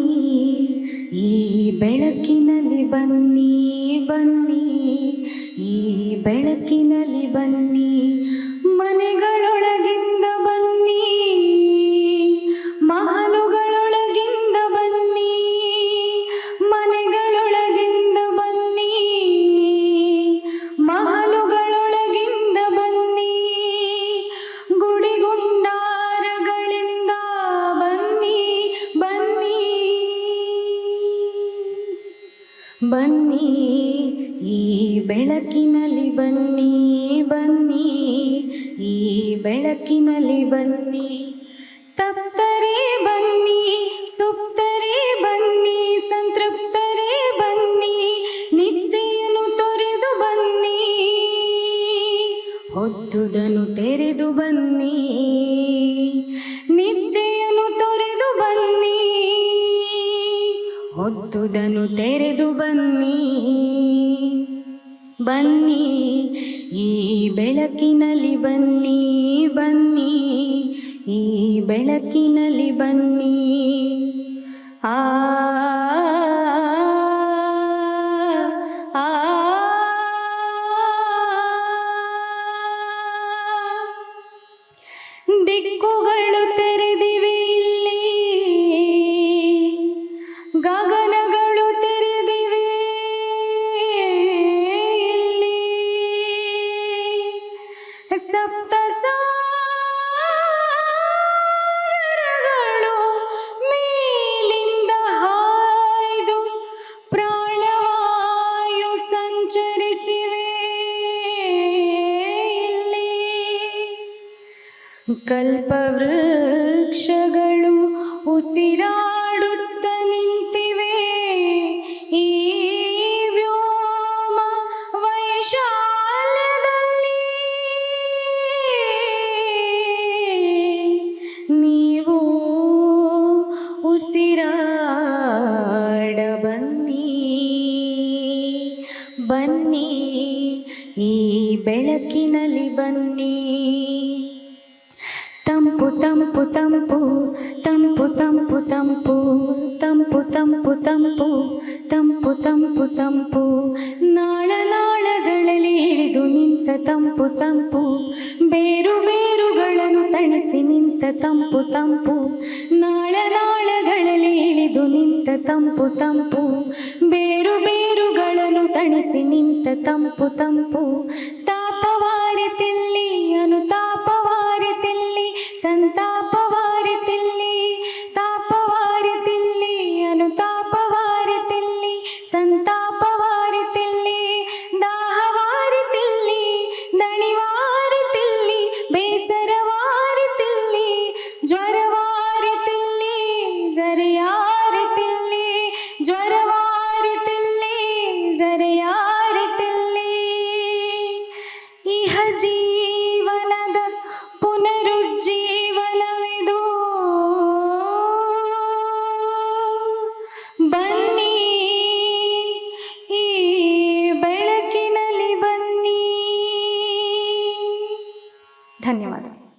ಬನ್ನಿ ಈ ಬೆಳಕಿನಲ್ಲಿ ಬನ್ನಿ ಬನ್ನಿ ಈ ಬೆಳಕಿನಲ್ಲಿ ಬನ್ನಿ. ಬನ್ನಿ, ಈ ಬೆಳಕಿನಲ್ಲಿ ಬನ್ನಿ ಬನ್ನಿ, ಈ ಬೆಳಕಿನಲ್ಲಿ ಬನ್ನಿ. ತಪ್ತರೆ ಬನ್ನಿ, ಸುಪ್ತರೆ ಬನ್ನಿ, ಸಂತೃಪ್ತರೆ ಬನ್ನಿ, ನಿದ್ದೆಯನ್ನು ತೊರೆದು ಬನ್ನಿ. ಹೊದ್ದುದನ್ನು ತೆರೆದು ಬನ್ನಿ. ಹೊದ್ದುದನ್ನು ತೆರೆದು ಬನ್ನಿ ಬನ್ನಿ ಈ ಬೆಳಕಿನಲ್ಲಿ ಬನ್ನಿ ಬನ್ನಿ ಈ ಬೆಳಕಿನಲ್ಲಿ ಬನ್ನಿ ಆ ದಿಕ್ಕುಗಳು ತೆರೆದಿವೆ ಕಲ್ಪವೃಕ್ಷಗಳು ಉಸಿರಾಡುತ್ತ ನಿಂತಿವೆ. ಈ ವ್ಯೋಮ ವೈಶಾಲದಲ್ಲಿ ನೀವು ಉಸಿರಾಡ ಬನ್ನಿ ಬನ್ನಿ ಈ ಬೆಳಕಿನಲ್ಲಿ ಬನ್ನಿ. ತಂಪು ತಂಪು ತಂಪು ತಂಪು ತಂಪು ತಂಪು ತಂಪು ತಂಪು ತಂಪು ತಂಪು ತಂಪು ತಂಪು ನಾಳ ನಾಳಗಳಲ್ಲಿ ಇಳಿದು ನಿಂತ ತಂಪು ತಂಪು ಬೇರು ಬೇರುಗಳನ್ನು ತಣಿಸಿ ನಿಂತ ತಂಪು ತಂಪು ನಾಳ ನಾಳಗಳಲ್ಲಿ ಇಳಿದು ನಿಂತ ತಂಪು ತಂಪು ಬೇರು ಬೇರುಗಳನ್ನು ತಣಿಸಿ ನಿಂತ ತಂಪು ತಂಪು ತಾಪವಾರಿತಿಲ್ಲಿ ಜೀವನದ ಪುನರುಜ್ಜೀವನವಿದು. ಬನ್ನಿ ಈ ಬೆಳಕಿನಲ್ಲಿ ಬನ್ನಿ. ಧನ್ಯವಾದ.